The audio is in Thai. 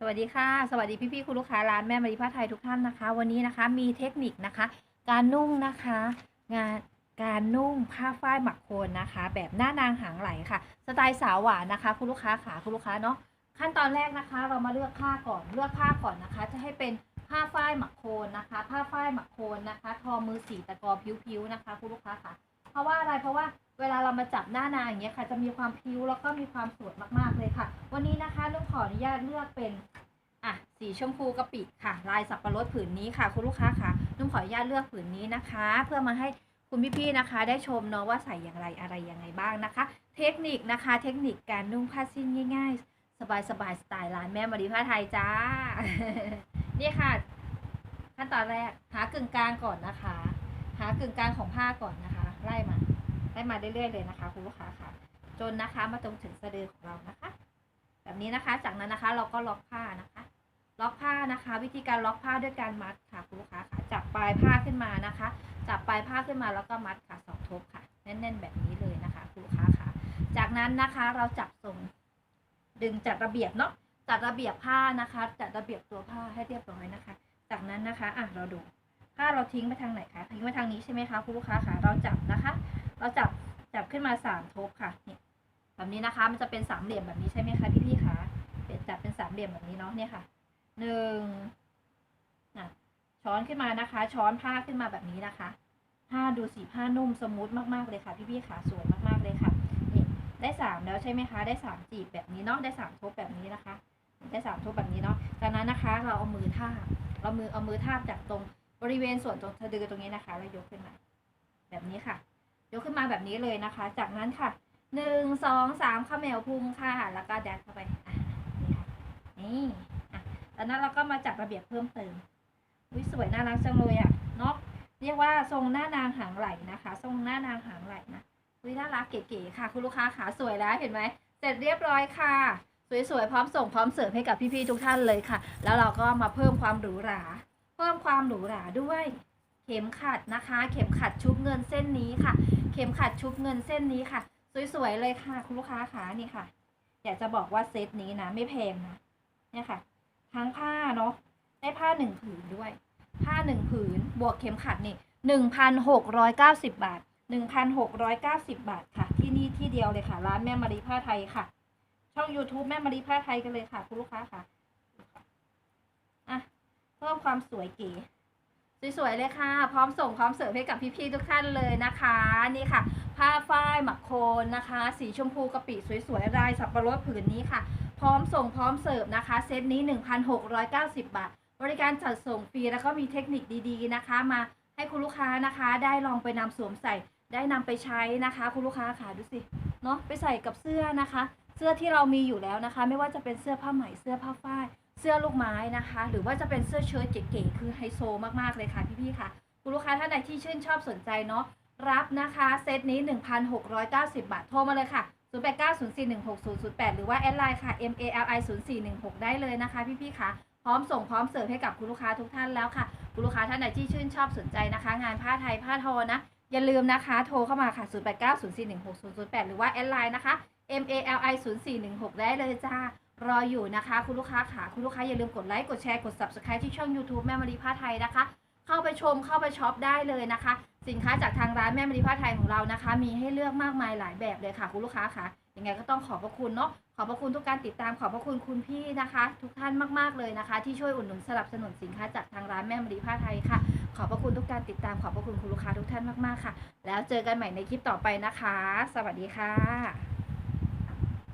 สวัสดีค่ะ สวัสดีพี่ๆคุณลูกค้าร้านแม่มารีผ้าไทยทุกท่านนะคะ วันนี้นะคะมีเทคนิคนะคะ การนุ่งนะคะ งานการนุ่งผ้าฝ้ายหมักโคนนะคะ แบบหน้านางหางไหลค่ะ สไตล์สาวหวานนะคะ คุณลูกค้าขาคุณลูกค้าเนาะขั้นตอนแรกนะคะ เรามาเลือกผ้าก่อนเลือกผ้าก่อนนะคะ จะให้เป็นผ้าฝ้ายหมักโคนนะคะ ผ้าฝ้ายหมักโคนนะคะ ทอมือสีตะกอผิวๆนะคะ คุณลูกค้าค่ะ ราะว่าอะไรเพราะว่าเวลาเรามาจับหน้านาอย่างเงี้ยค่ะ จะมีความพิ้วแล้วก็มีความสวยมากๆเลยค่ะ วันนี้นะคะลูกขออนุญาตเลือกเป็นอะสีชมพูกะปิค่ะ ลายสับปะรดผืนนี้ค่ะ คุณลูกค้าค่ะนุ่มขออนุญาตเลือกผืนนี้นะคะ เพื่อมาให้คุณพี่ๆนะคะ ได้ชมเนาะว่าใส่อย่างไรอะไรยังไงบ้างนะคะ เทคนิคนะคะ เทคนิคการนุ่งผ้าสิ้นง่าย ๆ สบายๆสไตล์ร้านแม่มารีผ้าไทยจ้านี่ค่ะ ขั้นตอนแรกหากึ่งกลางก่อนนะคะ หากึ่งกลางของผ้าก่อนนะคะ ไล่มาไล่มาเรื่อยๆเลยนะคะคุณลูกค้าค่ะ จนนะคะมาตรงถึงสะดือของเรานะคะ แบบนี้นะคะ จากนั้นนะคะเราก็ล็อกผ้านะคะ ล็อกผ้านะคะ วิธีการล็อกผ้าด้วยการมัดค่ะคุณลูกค้าค่ะ จับปลายผ้าขึ้นมานะคะ จับปลายผ้าขึ้นมาแล้วก็มัดค่ะสองทบค่ะ แน่นๆ แบบนี้เลยนะคะคุณลูกค้าค่ะ จากนั้นนะคะเราจับทรงดึงจัดระเบียบเนาะจัดระเบียบผ้านะคะ จัดระเบียบตัวผ้าให้เรียบร้อยนะคะ จากนั้นนะคะอะเราดู ผ้าเราทิ้งไปทางไหนคะทิ้งไปทางนี้ใช่ไหมคะคุณลูกค้าค่ะเราจับนะคะ เราจับจับขึ้นมาสามทบค่ะเนี่ยแบบนี้นะคะมันจะเป็นสามเหลี่ยมแบบนี้ใช่ไหมคะพี่ๆคะเปลี่ยนจับเป็นสามเหลี่ยมแบบนี้เนาะเนี่ยค่ะหนึ่งอะช้อนขึ้นมานะคะ ช้อนผ้าขึ้นมาแบบนี้นะคะผ้าดูสีผ้านุ่มสมูทมากๆเลยค่ะ พี่ๆค่ะสวยมากๆเลยค่ะนี่ได้สามแล้วใช่ไหมคะ ได้สามจีบแบบนี้เนาะได้สามทบแบบนี้นะคะ ได้สามทบแบบนี้เนาะจากนั้นนะคะ เราเอามือทาบเรามือเอามือทาบจากตรง บริเวณส่วนตรงสะดือตรงนี้นะคะแล้วยกขึ้นมา แบบนี้ค่ะ ยกขึ้นมาแบบนี้เลยนะคะ จากนั้นค่ะหนึ่งสองสามข้าแมวพุงค่ะ แล้วก็แดดเข้าไปอะนี่ค่ะนี่อะจากนั้นเราก็มาจัดระเบียบเพิ่มเติมวิสวยน่ารักจังเลยอะเนาะเรียกว่าทรงหน้านางหางไหลนะคะ ทรงหน้านางหางไหลนะวิน่ารักเก๋ๆค่ะ คุณลูกค้าขาสวยแล้วเห็นไหมเสร็จเรียบร้อยค่ะ สวยๆพร้อมส่งพร้อมเสิร์ฟให้กับพี่ๆทุกท่านเลยค่ะ แล้วเราก็มาเพิ่มความหรูหรา เพิ่มความหรูหราด้วย เข็มขัดนะคะ เข็มขัดชุบเงินเส้นนี้ค่ะ เข็มขัดชุบเงินเส้นนี้ค่ะ สวยๆเลยค่ะ คุณลูกค้าขานี่ค่ะ อยากจะบอกว่าเซตนี้นะไม่แพงนะเนี่ยค่ะ ทั้งผ้าเนาะได้ผ้าหนึ่งผืนด้วย ผ้าหนึ่งผืน บวกเข็มขัดนี่หนึ่งพันหกร้อยเก้าสิบบาทหนึ่งพันหกร้อยเก้าสิบบาทค่ะ ที่นี่ที่เดียวเลยค่ะ ร้านแม่มารีผ้าไทยค่ะ ช่อง YouTube แม่มารีผ้าไทยกันเลยค่ะ คุณลูกค้าค่ะ เพิ่มความสวยเก๋สวยๆเลยค่ะ พร้อมส่งพร้อมเสิร์ฟให้กับพี่ๆทุกท่านเลยนะคะ นี่ค่ะ ผ้าฝ้ายหมักโคนนะคะ สีชมพูกะปิสวยๆลายสับปะรดผืนนี้ค่ะ พร้อมส่งพร้อมเสิร์ฟนะคะ เซตนี้ 1,690 บาท บริการจัดส่งฟรีแล้วก็มีเทคนิคดีๆนะคะ มาให้คุณลูกค้านะคะ ได้ลองไปนำสวมใส่ ได้นำไปใช้นะคะ คุณลูกค้าค่ะดูสิเนาะไปใส่กับเสื้อนะคะ เสื้อที่เรามีอยู่แล้วนะคะ ไม่ว่าจะเป็นเสื้อผ้าไหมเสื้อผ้าฝ้าย เสื้อลูกไม้นะคะ หรือว่าจะเป็นเสื้อเชิ้ตเก๋ๆคือไฮโซมากๆเลยค่ะพี่ๆค่ะ คุณลูกค้าท่านใดที่ชื่นชอบสนใจเนาะรับนะคะ เซตนี้ 1,690 บาท โทรมาเลยค่ะ 0890416008 หรือว่าแอดไลน์ค่ะ MALI 0416 ได้เลยนะคะ พี่ๆค่ะ พร้อมส่งพร้อมเสิร์ฟให้กับคุณลูกค้าทุกท่านแล้วค่ะ คุณลูกค้าท่านใดที่ชื่นชอบสนใจนะคะ งานผ้าไทยผ้าทอนะ อย่าลืมนะคะ โทรเข้ามาค่ะ 0890416008 หรือว่าแอดไลน์นะคะ MALI 0416 ได้เลยจ้า รออยู่นะคะ คุณลูกค้าค่ะคุณลูกค้าอย่าลืมกดไลค์กดแชร์กด subscribe ที่ช่อง YouTube แม่มารีผ้าไทยนะคะ เข้าไปชมเข้าไปช็อปได้เลยนะคะ สินค้าจากทางร้านแม่มารีผ้าไทยของเรานะคะ มีให้เลือกมากมายหลายแบบเลยค่ะ คุณลูกค้าค่ะยังไงก็ต้องขอบพระคุณเนาะขอบพระคุณทุกการติดตามขอบพระคุณคุณพี่นะคะ ทุกท่านมากๆเลยนะคะ ที่ช่วยอุดหนุนสนับสนุนสินค้าจากทางร้านแม่มารีผ้าไทยค่ะ ขอบพระคุณทุกการติดตามขอบพระคุณคุณลูกค้าทุกท่านมากๆค่ะ แล้วเจอกันใหม่ในคลิปต่อไปนะคะ สวัสดีค่ะ